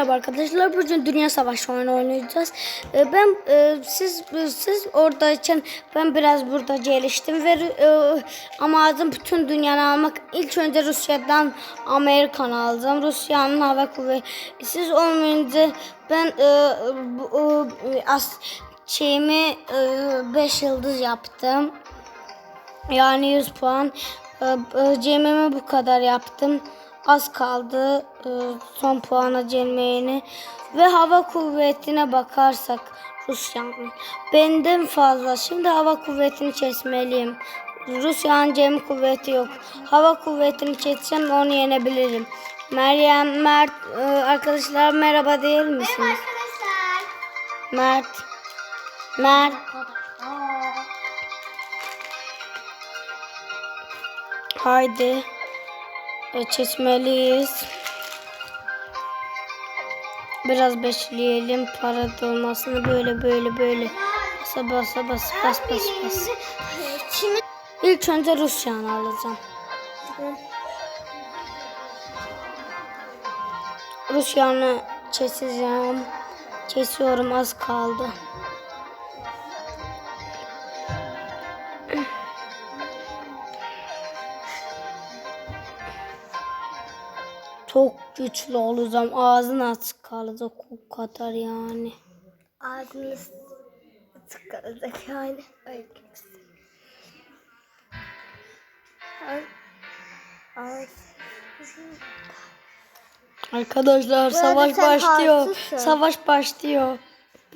Merhaba arkadaşlar. Bugün Dünya Savaşı oyunu oynayacağız. Ee, Ben e, siz siz oradayken ben biraz burada geliştim ve e, amacım bütün dünyanı almak. İlk önce Rusya'dan Amerikan aldım. Rusya'nın hava kuvveti. Siz olmayınca ben e, e, as, şeyimi 5 yıldız yaptım. Yani 100 puan. E, bu kadar yaptım. Az kaldı e, son puana gelmeyeni. Ve hava kuvvetine bakarsak Rusya'nın benden fazla. Şimdi hava kuvvetini kesmeliyim. Rusya'nın Cem kuvveti yok. Hava kuvvetini kessem onu yenebilirim. Meryem, Mert, e, arkadaşlar merhaba değil misiniz? Arkadaşlar. Mert, Mert, haydi. E, Çizmeliyiz. Biraz bekleyelim para dolmasını böyle böyle böyle. Basa basa bas bas bas bas. İlk önce Rusya'nı alacağım. Rusya'nı keseceğim. Kesiyorum az kaldı. Çok güçlü olacağım. Ağzın açık kalacak o kadar yani. ağzınız tıkanacak yani. Öyle Ay. Ay. Arkadaşlar savaş başlıyor. Savaş başlıyor.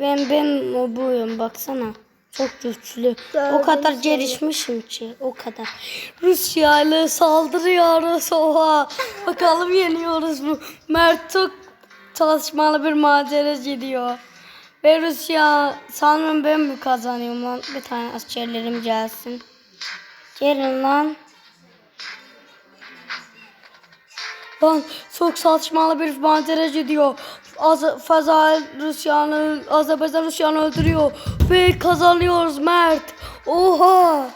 Ben ben o buyum baksana. Çok güçlü. o Gördüm kadar gelişmişim ki. O kadar. Rusya ile saldırıyoruz. Oha. Bakalım yeniyoruz mu? Mert çok çalışmalı bir macera gidiyor. Ve Rusya sanırım ben mi kazanıyorum lan? Bir tane askerlerim gelsin. Gelin lan. Lan çok saçmalı bir macera gidiyor. Az Fazal Rusya'nı, Azerbaycan Rusya'nı öldürüyor. Ve kazanıyoruz Mert. Oha.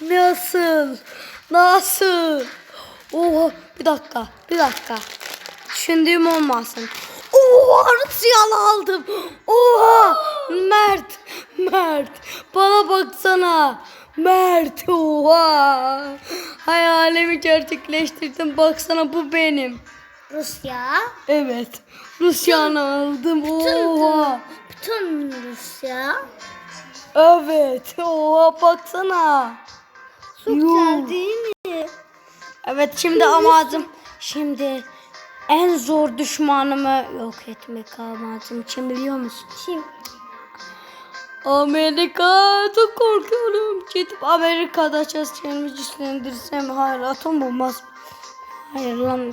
Nasıl? Nasıl? Oha. Bir dakika. Bir dakika. Düşündüğüm olmasın. Oha Rusyalı aldım. Oha. Mert. Mert. Bana baksana. Mert. Oha. Hayalimi gerçekleştirdim. Baksana bu benim. Rusya. Evet. Rusya'nı aldım. Oha. Bütün Rusya. Evet. Oha baksana. Çok güzel değil mi? Evet şimdi amacım şimdi en zor düşmanımı yok etmek amacım. Kim biliyor musun? Şimdi Amerika çok korkuyorum. Gidip Amerika'da çalışacağımı güçlendirsem hayır atom bombası. Hayır lan.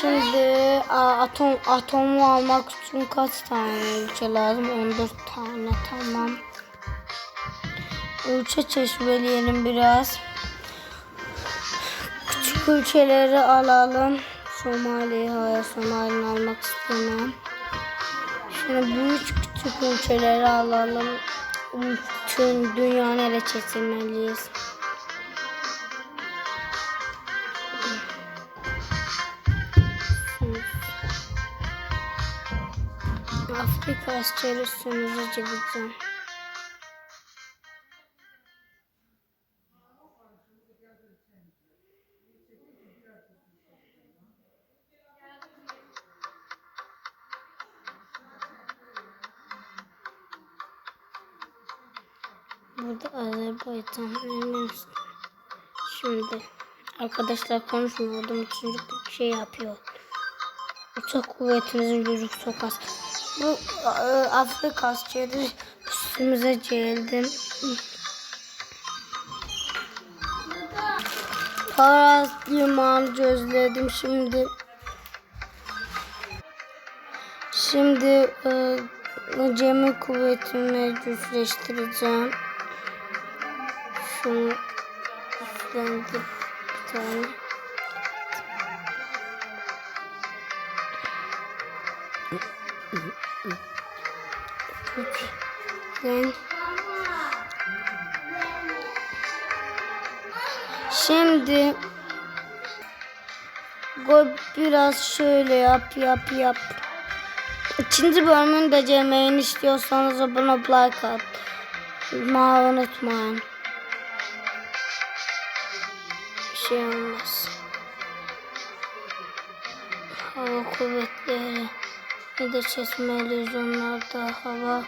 Şimdi atom atomu almak için kaç tane ülke lazım? 14 tane tamam. Ülke çeşmeleyelim biraz. Küçük ülkeleri alalım. Somali, hayır Somali'ni almak istemem. Şimdi büyük küçük ülkeleri alalım. Bütün dünyanı ele geçirmeliyiz. Afrika askeri üstünüze gideceğim. Burada Azerbaycan Ermenistan. Şimdi arkadaşlar konuşmuyordum bir şey yapıyor. Uçak kuvvetimizin çok az. Bu e, Afrika askeri üstümüze geldim. Para limanı gözledim şimdi. Şimdi e, Cemil kuvvetimi güçleştireceğim. Şunu üstlendir bir tane. Ben Şimdi Go biraz şöyle yap yap yap. İkinci bölümün de gelmeyini istiyorsanız abone like at. Mavi unutmayın. Bir şey olmaz. Hava kuvvetleri ne de çeşmeliyiz onlar da hava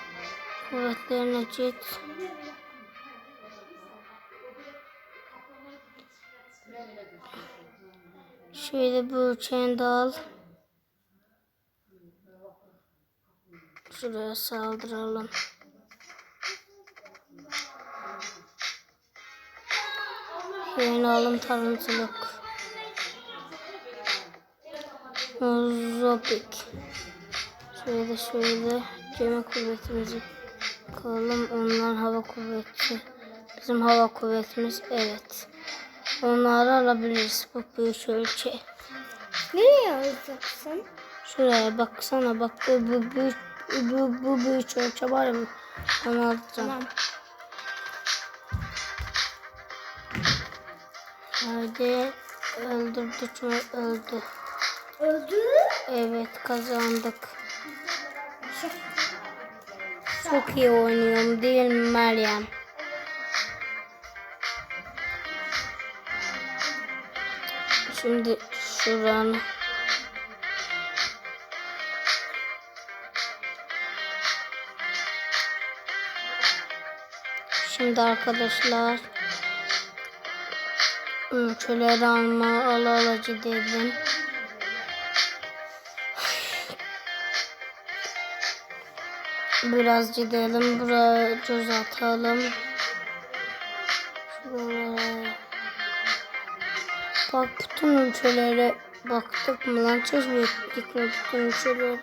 kuvvetlerine git. Şöyle bu ölçeğini de al. Şuraya saldıralım. Yeni alım tarımcılık. Zopik. Şöyle şöyle gemi kuvvetimizi kalalım. Onlar hava kuvveti. Bizim hava kuvvetimiz evet. Onları alabiliriz bu büyük ölçü. Nereye alacaksın? Şuraya baksana bak bu bu büyük bu, bu büyük ölçü var mı? Onu alacağım. Tamam. Hadi öldürdük mü? Öldü. Öldü. Evet kazandık. Çok iyi oynuyorum değil mi Meryem? Şimdi şuranı Şimdi arkadaşlar ölçüleri alma ala ala gidelim. Biraz gidelim. Buraya göz atalım. Şuralara. Bak bütün ülkelere baktık mı lan? Çözmüyor mi bütün ülkelere?